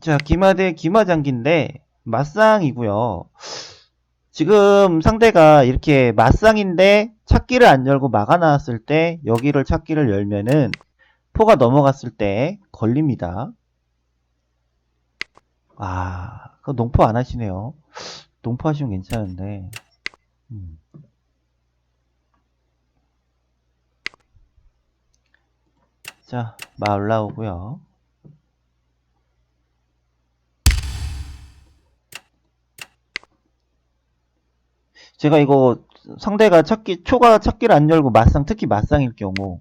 자, 기마대 기마장기인데 맞상이고요. 지금 상대가 이렇게 맞상인데 찾기를 안 열고 막아놨을 때 여기를 찾기를 열면은 포가 넘어갔을 때 걸립니다. 아, 그 농포 안 하시네요. 농포 하시면 괜찮은데. 음. 자, 마 올라오고요. 제가 이거 상대가 찾기 초가 찾기를 안 열고 맞상 특히 맞상일 경우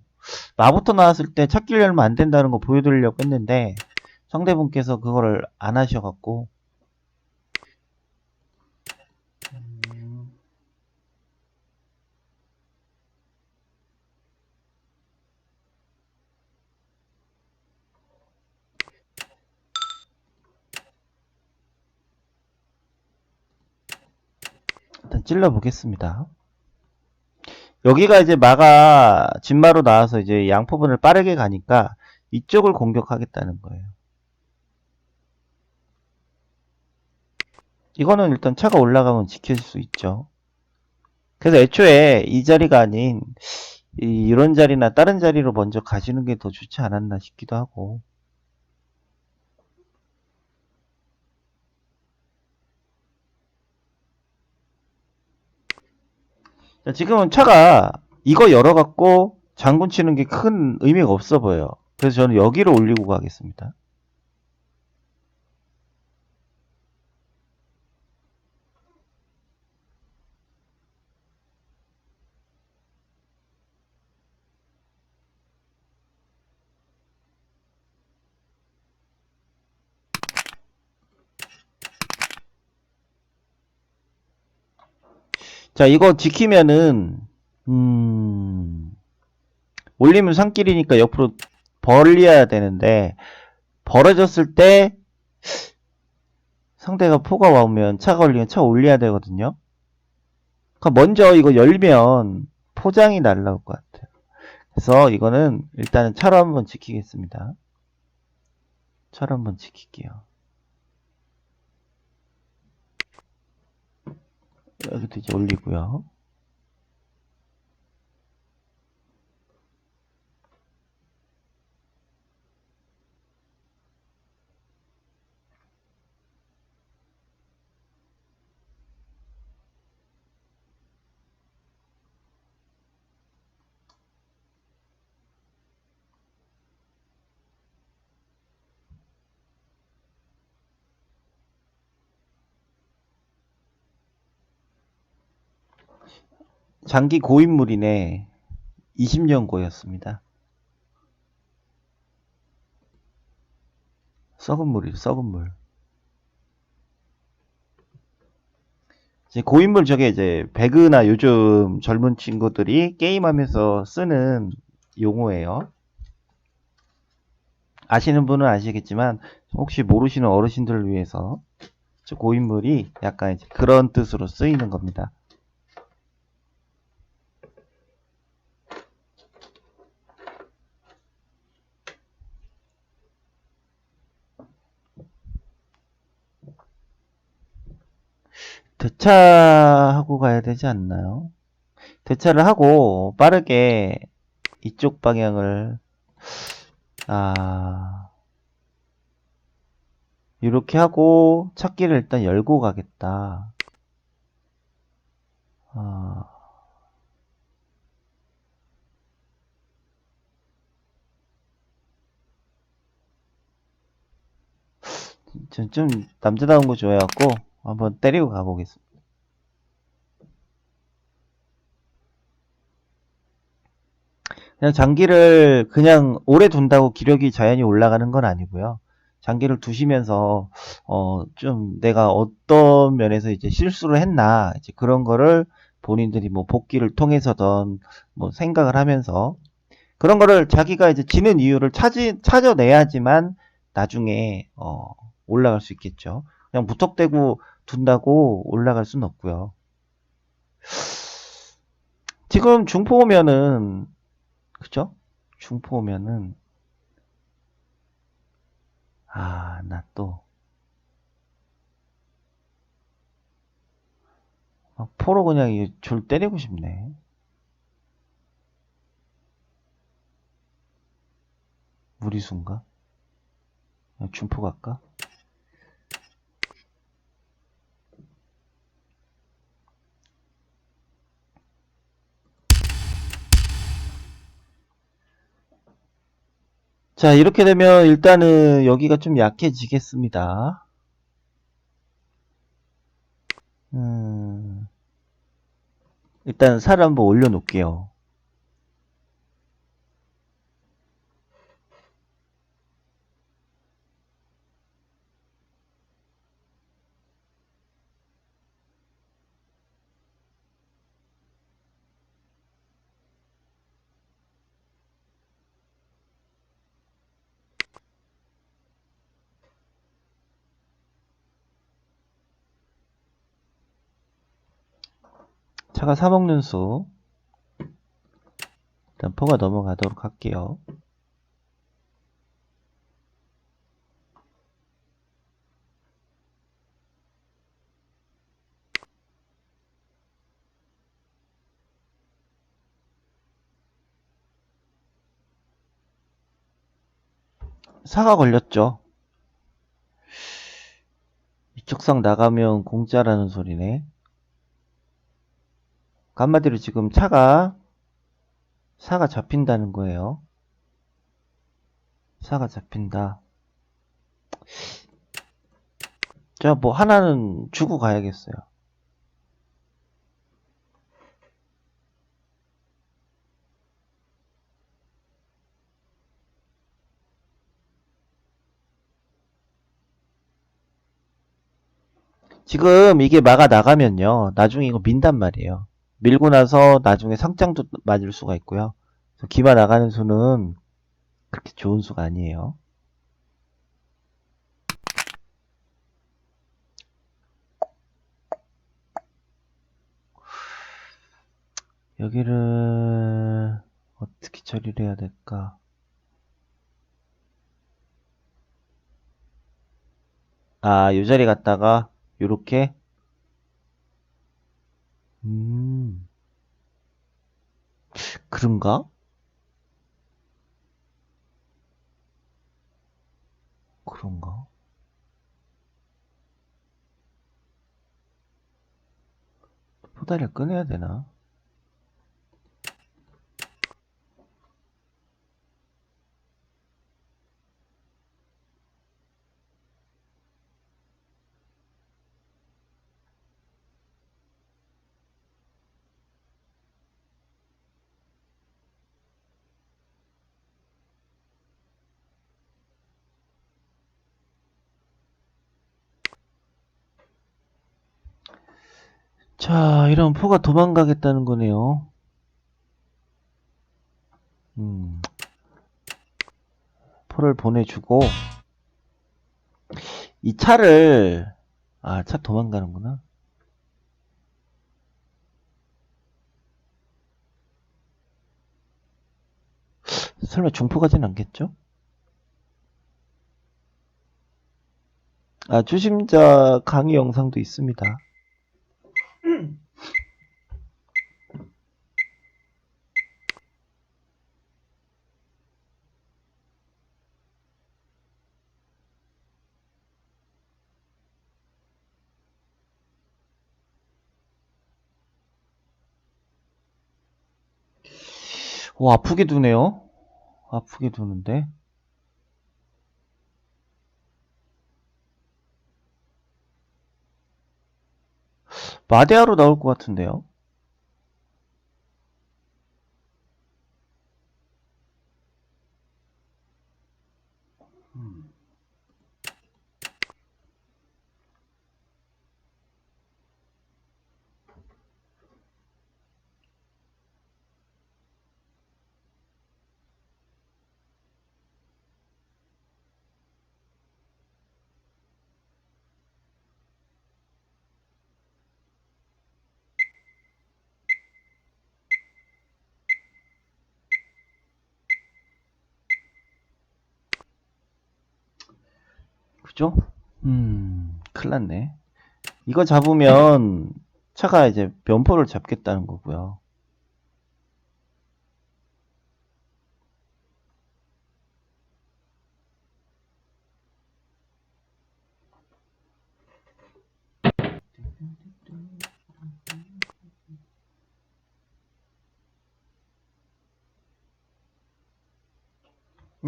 마부터 나왔을 때 찾기를 열면 안 된다는 거 보여드리려고 했는데 상대분께서 그거를 안 하셔갖고 찔러 보겠습니다. 여기가 이제 마가 진마로 나와서 이제 양포분을 빠르게 가니까 이쪽을 공격하겠다는 거예요. 이거는 일단 차가 올라가면 지켜질 수 있죠. 그래서 애초에 이 자리가 아닌 이- 이런 자리나 다른 자리로 먼저 가시는 게 더 좋지 않았나 싶기도 하고. 자, 지금은 차가 이거 열어갖고 장군 치는 게 큰 의미가 없어 보여요. 그래서 저는 여기를 올리고 가겠습니다. 자, 이거 지키면은, 음, 올리면 산길이니까 옆으로 벌려야 되는데, 벌어졌을 때, 상대가 포가 와오면 차가 올리면 차 올려야 되거든요. 그러니까 먼저 이거 열면 포장이 날라올 것 같아요. 그래서 이거는 일단은 차로 한번 지키겠습니다. 차로 한번 지킬게요. 여기도 이제 올리고요. 장기 고인물이네. 20년 고였습니다. 썩은 물이죠, 썩은 물. 이제 고인물 저게 이제 배그나 요즘 젊은 친구들이 게임하면서 쓰는 용어예요. 아시는 분은 아시겠지만 혹시 모르시는 어르신들을 위해서 저 고인물이 약간 이제 그런 뜻으로 쓰이는 겁니다. 대차하고 가야 되지 않나요? 대차를 하고 빠르게 이쪽 방향을 아 이렇게 하고 찾기를 일단 열고 가겠다. 아, 전좀 남자다운 거 좋아해갖고 한번 때리고 가보겠습니다. 그냥 장기를 그냥 오래 둔다고 기력이 자연히 올라가는 건 아니고요. 장기를 두시면서 어 좀 내가 어떤 면에서 이제 실수를 했나 이제 그런 거를 본인들이 뭐 복귀를 통해서든 뭐 생각을 하면서 그런 거를 자기가 이제 지는 이유를 찾이, 찾아내야지만 나중에 어 올라갈 수 있겠죠. 그냥 무턱대고 둔다고 올라갈 순 없고요. 지금 중포 오면은 그죠? 중포 오면은 아, 나 또 포로 그냥 졸 때리고 싶네. 무리수인가? 중포 갈까? 자, 이렇게 되면 일단은 여기가 좀 약해지겠습니다. 음, 일단 살을 한번 올려놓을게요. 차가 사먹는 수. 일단 포가 넘어가도록 할게요. 사가 걸렸죠. 이쪽 상 나가면 공짜라는 소리네. 그 한마디로 지금 차가 사가 잡힌다는 거예요. 사가 잡힌다. 자, 뭐 하나는 주고 가야겠어요. 지금 이게 막아 나가면요. 나중에 이거 민단 말이에요. 밀고 나서 나중에 상장도 맞을 수가 있고요. 기마 나가는 수는 그렇게 좋은 수가 아니에요. 여기를 어떻게 처리를 해야 될까? 아, 요 자리 갔다가 요렇게 음, 그런가? 그런가? 포다리를 꺼내야 되나? 자, 이런 포가 도망가겠다는 거네요. 음, 포를 보내주고, 이 차를, 아, 차 도망가는구나. 설마 중포 가진 않겠죠? 아, 주심자 강의 영상도 있습니다. 오, 아프게 두네요. 아프게 두는데. 마대하로 나올 것 같은데요. 그죠? 음, 큰일 났네. 이거 잡으면 차가 이제 면포를 잡겠다는 거고요.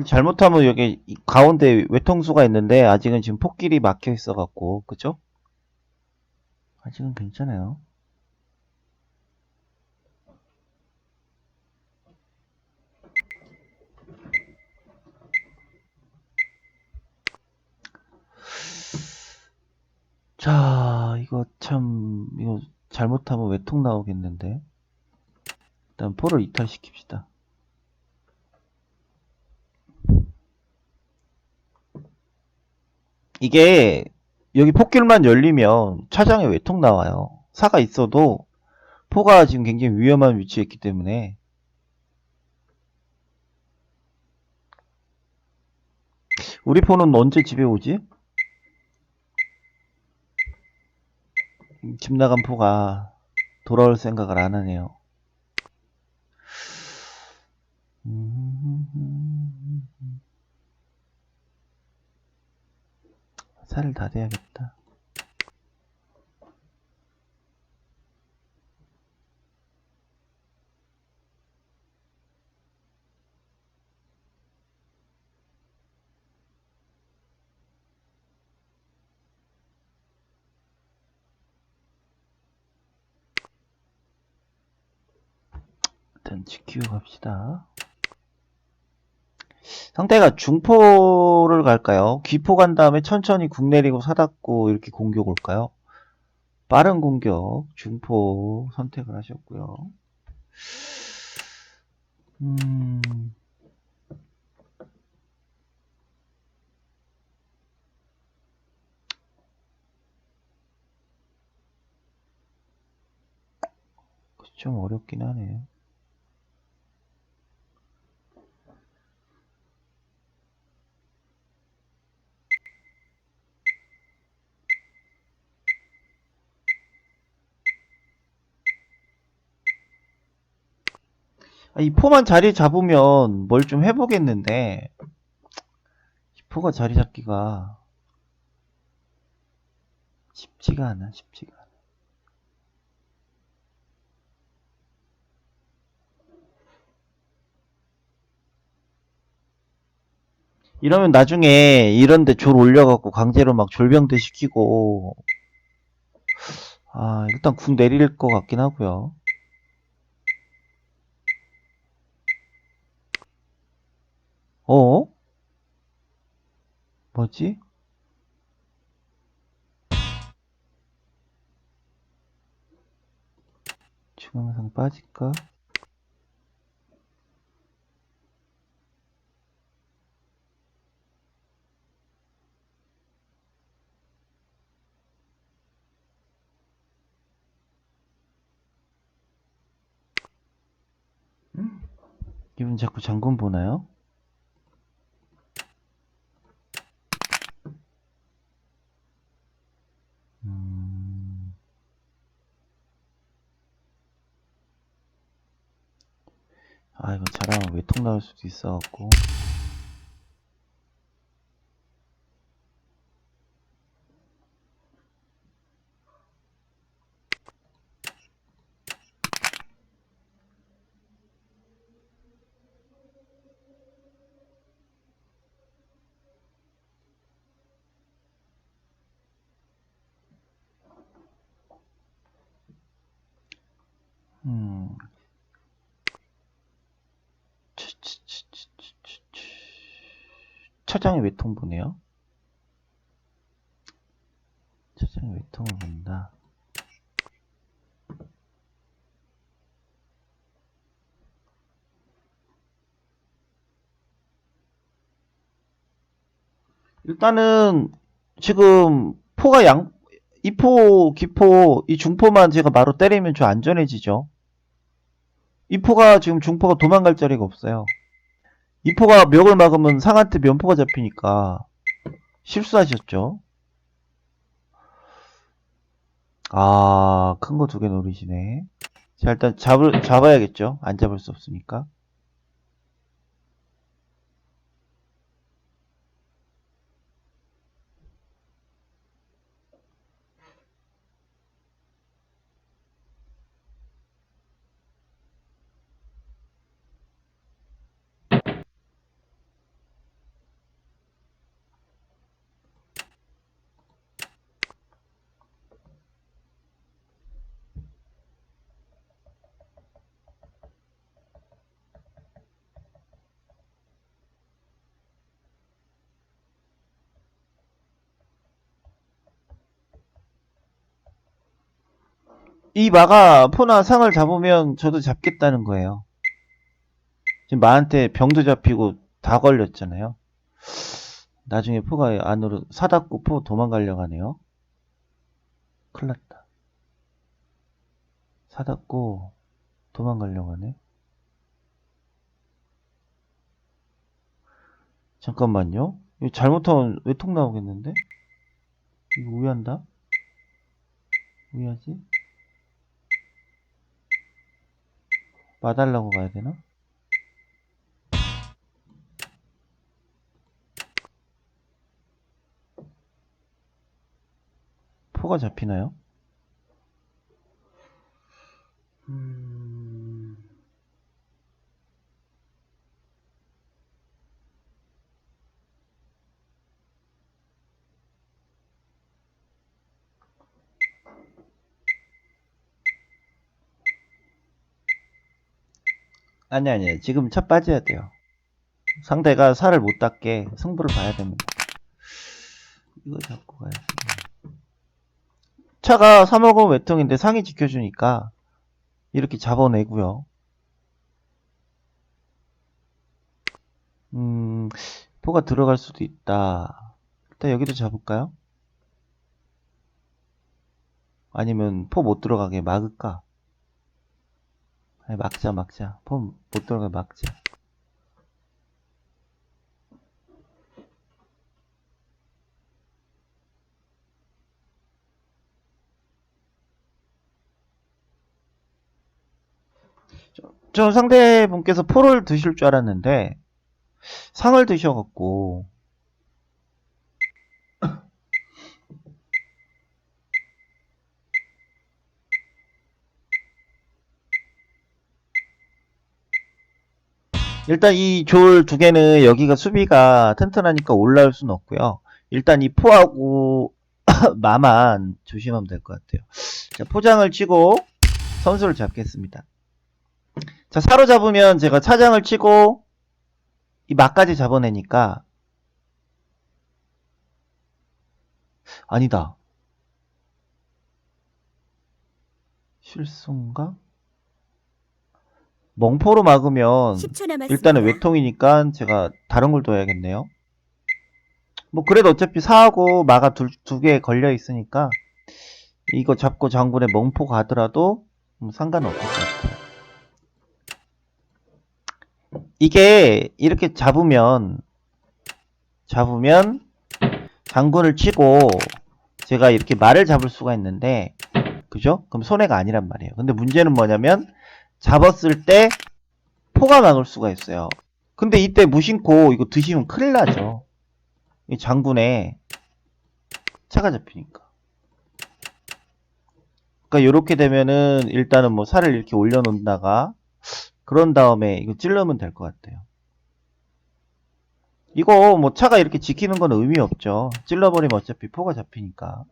잘못하면 여기 이 가운데 외통수가 있는데 아직은 지금 폭길이 막혀 있어 갖고 그죠? 아직은 괜찮아요. 자, 이거 참 이거 잘못하면 외통 나오겠는데. 일단 포를 이탈시킵시다. 이게 여기 폭길만 열리면 차량에 외통 나와요. 사가 있어도 포가 지금 굉장히 위험한 위치에 있기 때문에 우리 포는 언제 집에 오지? 집 나간 포가 돌아올 생각을 안 하네요. 음. 살을 다 대야겠다. 일단 지키고 갑시다. 상대가 중포를 갈까요? 귀포 간 다음에 천천히 궁 내리고 사닫고 이렇게 공격 올까요? 빠른 공격, 중포 선택을 하셨고요. 음, 좀 어렵긴 하네요. 이 포만 자리 잡으면 뭘 좀 해보겠는데, 이 포가 자리 잡기가 쉽지가 않아, 쉽지가 않아. 이러면 나중에 이런데 졸 올려갖고 강제로 막 졸병대 시키고, 아, 일단 궁 내릴 것 같긴 하고요. 어? 뭐지? 중앙상 빠질까? 음? 기분 자꾸 장군 보나요? 음, 아, 이거 외통 나올 수도 있어갖고. 음. 차장이 외통 보네요. 차장이 외통을 본다. 일단은 지금 포가 양, 이포, 기포, 이 중포만 제가 바로 때리면 좀 안전해지죠. 이포가 지금 중포가 도망갈 자리가 없어요. 이포가 멱을 막으면 상한테 면포가 잡히니까 실수하셨죠. 아, 큰 거 두 개 노리시네. 자, 일단 잡을, 잡아야겠죠? 안 잡을 수 없으니까. 이 마가 포나 상을 잡으면 저도 잡겠다는 거예요. 지금 마한테 병도 잡히고 다 걸렸잖아요. 나중에 포가 안으로 사닫고 포 도망가려고 하네요. 큰일 났다. 사닫고 도망가려고 하네. 잠깐만요. 이거 잘못하면 외통 나오겠는데? 이거 우회한다? 우회하지? 마달라고 가야 되나? 포가 잡히나요? 음... 아니 아니 지금 차 빠져야 돼요. 상대가 살을 못 닿게 승부를 봐야 됩니다. 이거 잡고 가야지. 차가 350 외통인데 상이 지켜주니까 이렇게 잡아내고요. 음, 포가 들어갈 수도 있다. 일단 여기도 잡을까요? 아니면 포 못 들어가게 막을까? 막자, 막자. 포못 들어가게 막자. 저 상대분께서 포를 드실 줄 알았는데 상을 드셔갖고 일단 이 졸 두 개는 여기가 수비가 튼튼하니까 올라올 수는 없고요. 일단 이 포하고 마만 조심하면 될 것 같아요. 자, 포장을 치고 선수를 잡겠습니다. 자, 사로잡으면 제가 차장을 치고 이 막까지 잡아내니까 아니다. 실수인가? 멍포로 막으면 10초 남았습니다. 일단은 외통이니까 제가 다른 걸 둬야겠네요. 뭐 그래도 어차피 사하고 마가 두 개 걸려 있으니까 이거 잡고 장군에 멍포 가더라도 뭐 상관없을 것 같아요. 이게 이렇게 잡으면 잡으면 장군을 치고 제가 이렇게 말을 잡을 수가 있는데 그죠? 그럼 손해가 아니란 말이에요. 근데 문제는 뭐냐면 잡았을 때 포가 막을 수가 있어요. 근데 이때 무심코 이거 드시면 큰일 나죠. 이 장군에 차가 잡히니까. 그러니까 이렇게 되면은 일단은 뭐 살을 이렇게 올려놓다가 그런 다음에 이거 찔러면 될 것 같아요. 이거 뭐 차가 이렇게 지키는 건 의미 없죠. 찔러버리면 어차피 포가 잡히니까.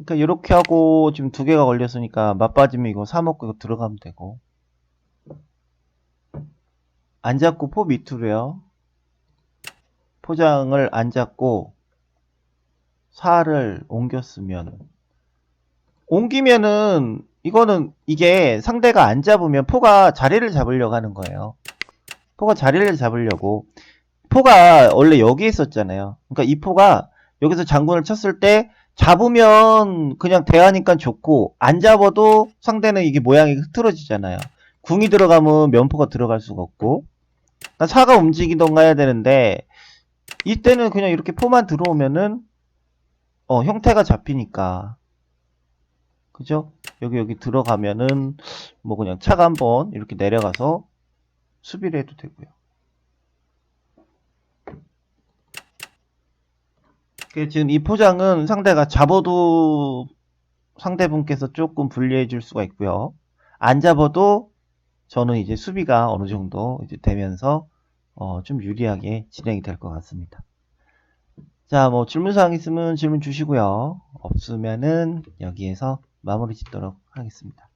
그러니까 이렇게 하고 지금 두 개가 걸렸으니까 맞빠지면 이거 사 먹고 이거 들어가면 되고. 안 잡고 포 밑으로요. 포장을 안 잡고 살을 옮겼으면 옮기면은 이거는 이게 상대가 안 잡으면 포가 자리를 잡으려고 하는 거예요. 포가 자리를 잡으려고 포가 원래 여기 있었잖아요. 그러니까 이 포가 여기서 장군을 쳤을 때 잡으면 그냥 대하니까 좋고 안 잡아도 상대는 이게 모양이 흐트러지잖아요. 궁이 들어가면 면포가 들어갈 수가 없고 사가 움직이던가 해야 되는데 이때는 그냥 이렇게 포만 들어오면은 어, 형태가 잡히니까. 그죠? 여기, 여기 들어가면은, 뭐 그냥 차가 한번 이렇게 내려가서 수비를 해도 되고요. 지금 이 포장은 상대가 잡아도 상대분께서 조금 불리해 줄 수가 있고요. 안 잡아도 저는 이제 수비가 어느 정도 이제 되면서 어, 좀 유리하게 진행이 될 것 같습니다. 자, 뭐 질문사항 있으면 질문 주시고요. 없으면은 여기에서 마무리 짓도록 하겠습니다.